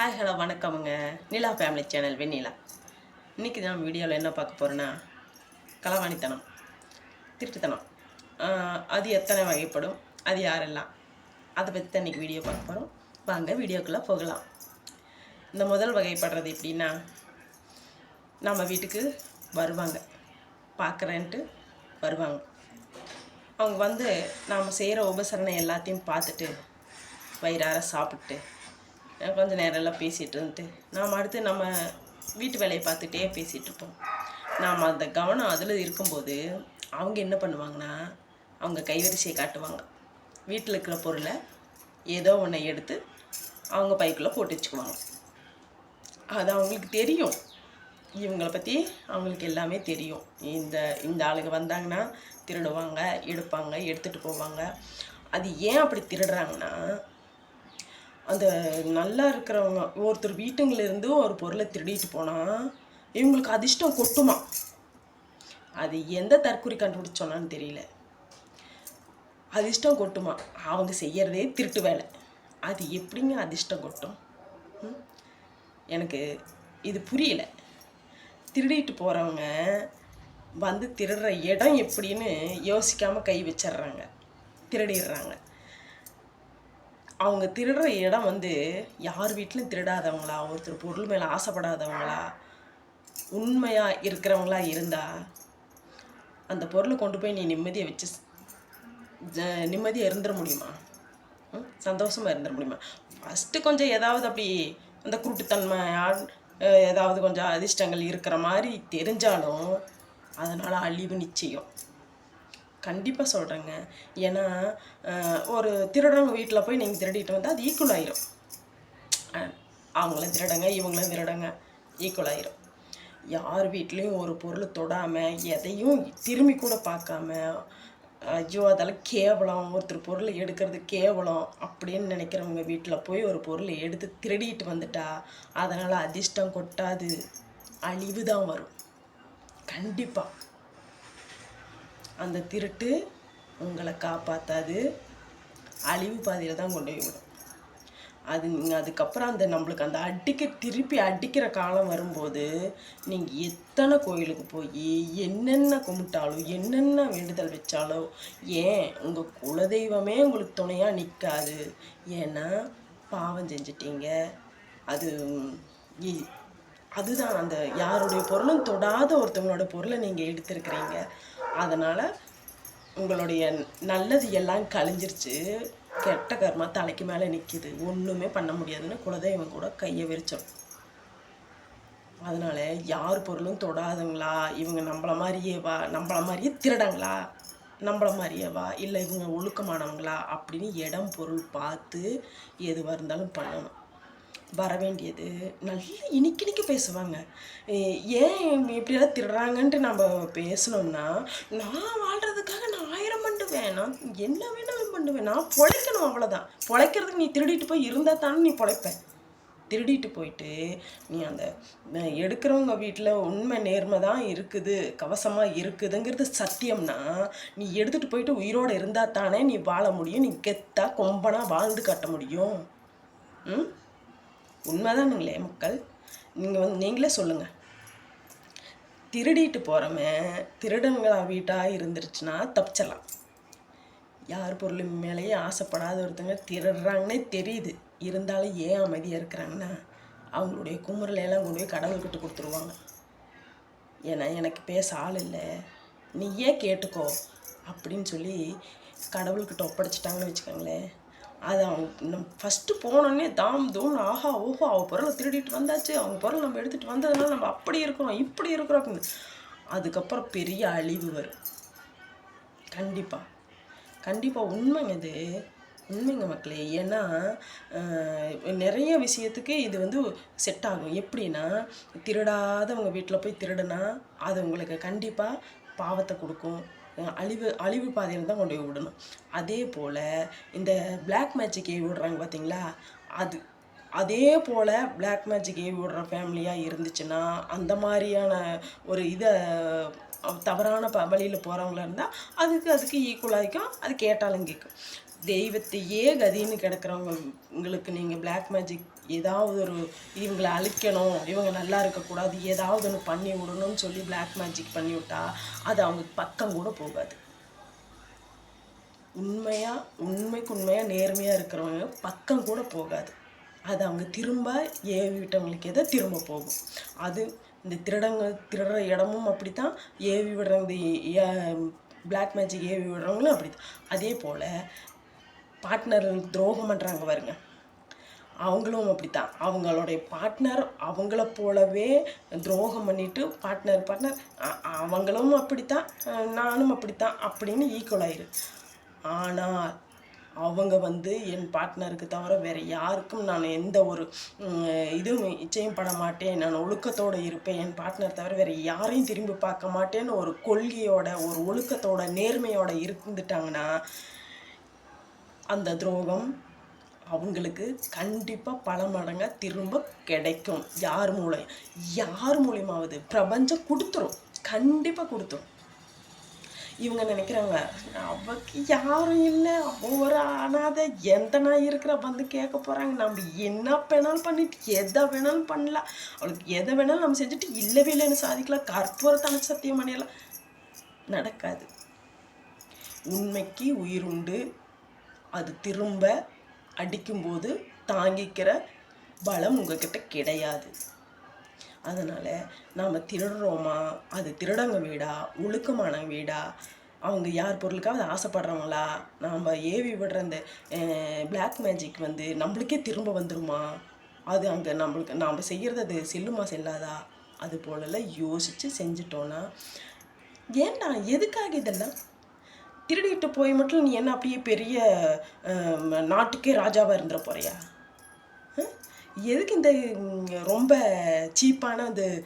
Hi hello வணக்கமுங்க. நிலா family channel வெண்ணிலா இன்றைக்கி நான் வீடியோவில் என்ன பார்க்க போகிறேன்னா களவாணித்தனம் திருட்டுத்தனம். அது எத்தனை வகைப்படும் அது யாரெல்லாம் அதை பற்றி தான் இன்றைக்கி வீடியோ பார்க்க போகிறோம் வாங்க வீடியோக்குள்ளே போகலாம். இந்த முதல் வகைப்படுறது எப்படின்னா நம்ம வீட்டுக்கு வருவாங்க. பார்க்குறேன்ட்டு வருவாங்க. அவங்க வந்து நாம் செய்கிற உபசரணை எல்லாத்தையும் பார்த்துட்டு வயிறார சாப்பிட்டு கொஞ்சம் நேரம்லாம் நேரம் எல்லாம் பேசிகிட்டு இருந்துட்டு நாம் அடுத்து நம்ம வீட்டு வேலையை பார்த்துட்டே பேசிகிட்டு இருப்போம். நாம் அந்த கவனம் அதில் இருக்கும்போது அவங்க என்ன பண்ணுவாங்கன்னா அவங்க கைவரிசையை காட்டுவாங்க. வீட்டில் இருக்கிற பொருளை ஏதோ ஒன்றை எடுத்து அவங்க பைக்குள்ளே போட்டு வச்சுக்குவாங்க. அது அவங்களுக்கு தெரியும். இவங்களை பற்றி அவங்களுக்கு எல்லாமே தெரியும். இந்த இந்த ஆளுங்க வந்தாங்கன்னா திருடுவாங்க எடுப்பாங்க எடுத்துகிட்டு போவாங்க. அது ஏன் அப்படி திருடுறாங்கன்னா அந்த நல்லா இருக்கிறவங்க ஒருத்தர் வீட்டுங்களிருந்து ஒரு பொருளை திருடிட்டு போனால் இவங்களுக்கு அதிர்ஷ்டம் கொட்டுமா? அது எந்த தற்குறி கண்டுபிடிச்சோன்னான்னு தெரியல. அதிர்ஷ்டம் கொட்டுமா? அவங்க செய்கிறதே திருட்டு வேலை. அது எப்படிங்க அதிர்ஷ்டம் கொட்டும்? எனக்கு இது புரியல. திருடிட்டு போகிறவங்க வந்து திருடுற இடம் எப்படின்னு யோசிக்காமல் கை வச்சிடுறாங்க. திருடிடுறாங்க. அவங்க திருடுற இடம் வந்து யார் வீட்லையும் திருடாதவங்களா? ஒருத்தர் பொருள் மேலே ஆசைப்படாதவங்களா? உண்மையாக இருக்கிறவங்களா இருந்தால் அந்த பொருளை கொண்டு போய் நீ நிம்மதியை வச்சு நிம்மதியாக இருந்துட முடியுமா? ம்? சந்தோஷமா இருந்துட முடியுமா? ஃபஸ்ட்டு கொஞ்சம் ஏதாவது அப்படி அந்த குருட்டுத்தன்மை ஏதாவது கொஞ்சம் அதிர்ஷ்டங்கள் இருக்கிற மாதிரி தெரிஞ்சாலும் அதனால் அழிவு நிச்சயம். கண்டிப்பாக சொல்கிறேங்க ஏன்னா ஒரு திருடங்க வீட்டில் போய் நீங்கள் திருடிட்டு வந்தால் அது ஈக்குவல் ஆயிரும். அவங்களும் திருடங்க இவங்களும் திருடங்க ஈக்குவல் ஆயிரும். யார் வீட்லேயும் ஒரு பொருள் தொடாமல் எதையும் திரும்பி கூட பார்க்காம ஐயோ அதெல்லாம் கேவலம் ஒருத்தர் பொருள் எடுக்கிறது கேவலம் அப்படின்னு நினைக்கிறவங்க வீட்டில் போய் ஒரு பொருளை எடுத்து திருடிட்டு வந்துட்டா அதனால் அதிர்ஷ்டம் கொட்டாது அழிவு தான் வரும். கண்டிப்பாக அந்த திருட்டு உங்களை காப்பாற்றாது அழிவு பாதையில் தான் கொண்டு போய் விடும். அது நீங்கள் அதுக்கப்புறம் அந்த நம்மளுக்கு அந்த அடிக்க திருப்பி அடிக்கிற காலம் வரும்போது நீங்கள் எத்தனை கோயிலுக்கு போய் என்னென்ன கும்பிட்டாலும் என்னென்ன வேண்டுதல் வச்சாலும் ஏன் உங்கள் குலதெய்வமே உங்களுக்கு துணையாக நிற்காது ஏன்னா பாவம் செஞ்சிட்டீங்க. அது இ- அதுதான் அந்த யாருடைய பொருளும் தொடாத ஒருத்தவங்களோட பொருளை நீங்கள் எடுத்திருக்கிறீங்க. அதனால் உங்களுடைய நல்லது எல்லாம் கழிஞ்சிருச்சு. கெட்ட கர்மா தலைக்கு மேலே நிற்கிது ஒன்றுமே பண்ண முடியாதுன்னு குலதெய்வம் கூட கையை விரிச்சோம். அதனால் யார் பொருளும் தொடாதவங்களா இவங்க நம்மள மாதிரியே வா நம்மள மாதிரியே திருடங்களா? நம்மள மாதிரியே வா இல்லை இவங்க ஒழுக்கமானவங்களா? அப்படின்னு இடம் பொருள் பார்த்து எதுவாக இருந்தாலும் பண்ணணும். வர வேண்டியது நல்லா இனிக்கு இனிக்கு பேசுவாங்க. ஏ- ஏன் இப்படியெல்லாம் திருடுறாங்கன்ட்டு நம்ம பேசணும்னா நான் வாழ்கிறதுக்காக நான் ஆயிரம் பண்ணுவேன். நான் என்ன வேணாலும் பண்ணுவேன். நான் பொழைக்கணும் அவ்வளோதான் பொழைக்கிறதுக்கு நீ திருடிட்டு போய் இருந்தால் தானே நீ பொழைப்பேன் திருடிட்டு போயிட்டு நீ அந்த எடுக்கிறவங்க வீட்டில் உண்மை நேர்மை தான் இருக்குது கவசமாக இருக்குதுங்கிறது சத்தியம்னா நீ எடுத்துகிட்டு போயிட்டு உயிரோடு இருந்தால் தானே நீ வாழ முடியும். நீ கெத்தாக கொம்பனாக வாழ்ந்து கட்ட முடியும். ம்? உண்மைதானுங்களே மக்கள். நீங்கள் வந்து நீங்களே சொல்லுங்கள் திருடிட்டு போகிறவன் திருடங்களா வீட்டாக இருந்துருச்சுன்னா தப்பிச்சிடலாம். யார் பொருள் மேலேயே ஆசைப்படாத ஒருத்தங்க திருடுறாங்கன்னே தெரியுது. இருந்தாலும் ஏன் அமைதியாக இருக்கிறாங்கன்னா அவங்களுடைய குமுறலையெல்லாம் கொண்டு போய் கடவுள்கிட்ட கொடுத்துருவாங்க. ஏன்னா எனக்கு பேச ஆள் இல்லை. நீயே கேட்டுக்கோ அப்படின்னு சொல்லி கடவுள்கிட்ட ஒப்படைச்சிட்டாங்கன்னு வச்சுக்கோங்களேன். அது அவங்க நம் ஃபஸ்ட்டு போனோடனே தாம் தூம் ஆஹா ஓஹோ அவள் பொருளை திருடிட்டு வந்தாச்சு அவங்க பொருள் நம்ம எடுத்துகிட்டு வந்ததுனால நம்ம அப்படி இருக்கிறோம் இப்படி இருக்கிறோம் அப்படின்னு. அதுக்கப்புறம் பெரிய அழிவு வரும். கண்டிப்பாக கண்டிப்பாக உண்மைங்க இது. உண்மைங்க மக்களே. ஏன்னா நிறைய விஷயத்துக்கு இது வந்து செட் ஆகும். எப்படின்னா திருடாதவங்க வீட்டில் போய் திருடுனா அது உங்களுக்கு கண்டிப்பாக பாவத்தை கொடுக்கும். அழிவு அழிவு பாதையில் தான் கொண்டு போய் விடணும். அதே போல் இந்த பிளாக் மேஜிக் ஏவி விடுறாங்க பார்த்தீங்களா அது அதே போல் பிளாக் மேஜிக் ஏவி விடுற ஃபேமிலியாக இருந்துச்சுன்னா அந்த மாதிரியான ஒரு இதை தவறான ப வழியில் போகிறவங்களா இருந்தால் அதுக்கு அதுக்கு ஈக்குவலாகிக்கும் அது கேட்டாலும் கேட்கும். தெய்வத்தையே கதின்னு கிடக்கிறவங்க உங்களுக்கு நீங்கள் பிளாக் மேஜிக் ஏதாவது ஒரு இவங்களை அழிக்கணும் இவங்க நல்லா இருக்கக்கூடாது ஏதாவது ஒன்று பண்ணி விடணும்னு சொல்லி பிளாக் மேஜிக் பண்ணி விட்டா அது அவங்க பக்கம் கூட போகாது. உண்மையாக உண்மைக்கு உண்மையாக நேர்மையாக இருக்கிறவங்க பக்கம் கூட போகாது. அது அவங்க திரும்ப ஏவி விட்டவங்களுக்கு எதை திரும்ப போகும். அது இந்த திருடங்க திருடுற இடமும் அப்படி தான் ஏவி விடுற பிளாக் மேஜிக் ஏவி விடுறவங்களும் அப்படி தான் அதே போல் பார்ட்னர் துரோகம் பண்ணுறாங்க பாருங்க. அவங்களும் அப்படித்தான். அவங்களுடைய பார்ட்னர் அவங்கள போலவே துரோகம் பண்ணிட்டு பார்ட்னர் பார்ட்னர் அவங்களும் அப்படித்தான் நானும் அப்படித்தான் அப்படின்னு ஈக்குவல் ஆயிரு. ஆனால் அவங்க வந்து என் பார்ட்னருக்கு தவிர வேறு யாருக்கும் நான் எந்த ஒரு இதுவும் இச்சையும் பட மாட்டேன். நான் ஒழுக்கத்தோடு இருப்பேன். என் பார்ட்னர் தவிர வேறு யாரையும் திரும்பி பார்க்க மாட்டேன்னு ஒரு கொள்கையோட ஒரு ஒழுக்கத்தோட நேர்மையோட இருந்துட்டாங்கன்னா அந்த துரோகம் அவங்களுக்கு கண்டிப்பாக பல மடங்காக திரும்ப கிடைக்கும். யார் மூலம் யார் மூலியமாவது பிரபஞ்சம் கொடுத்துரும். கண்டிப்பாக கொடுத்துரும். இவங்க நினைக்கிறாங்க அவக்கு யாரும் இல்லை. ஒவ்வொரு ஒரு அனாதை எந்த நாய் இருக்கிற வந்து கேட்க போகிறாங்க நம்ம என்ன வேணாலும் பண்ணிட்டு எதை வேணாலும் பண்ணலாம். அவளுக்கு எதை வேணாலும் நம்ம செஞ்சுட்டு இல்லவே இல்லைன்னு சாதிக்கலாம். கற்பூரத்தான சத்தியம் பண்ணிடலாம். நடக்காது. உண்மைக்கு உயிர் உண்டு அது திரும்ப அடிக்கும்போது தாங்கிக்கிற பலம் உங்ககிட்ட கிடையாது. அதனால் நாம் திருடுறோமா? அது திருடங்க வீடா? ஒழுக்கமான வீடா? அவங்க யார் பொருளுக்காவது ஆசைப்படுறவங்களா? நாம் ஏவி விடுற அந்த பிளாக் மேஜிக் வந்து நம்மளுக்கே திரும்ப வந்துருமா? அது அங்கே நம்மளுக்கு நாம் செய்கிறது அது செல்லுமா செல்லாதா? அது போலலாம் யோசித்து செஞ்சிட்டோன்னா ஏன்டா எதுக்காக இதெல்லாம் திருடிட்டு போய் மட்டும் நீ என்ன அப்படியே பெரிய நாட்டுக்கே ராஜாவாக இருந்துட போறியா? எதுக்கு இந்த ரொம்ப சீப்பான அந்த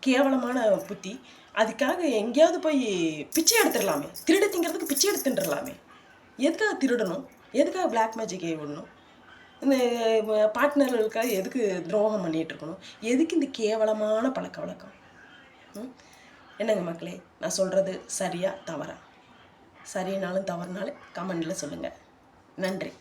கேவலமான புத்தி? அதுக்காக எங்கேயாவது போய் பிச்சை எடுத்துடலாமே. திருடு திங்கிறதுக்கு பிச்சை எடுத்துட்டுலாமே எதுக்காக திருடணும்? எதுக்காக பிளாக் மேஜிக் விடணும்? இந்த பார்ட்னர்களுக்காக எதுக்கு துரோகம் பண்ணிட்டு இருக்கணும்? எதுக்கு இந்த கேவலமான பழக்க வழக்கம்? ம்? என்னங்க மக்களே நான் சொல்கிறது சரியாக தவறா? சரினாலும் தவறுனாலும் கமெண்டில் சொல்லுங்கள் நன்றி.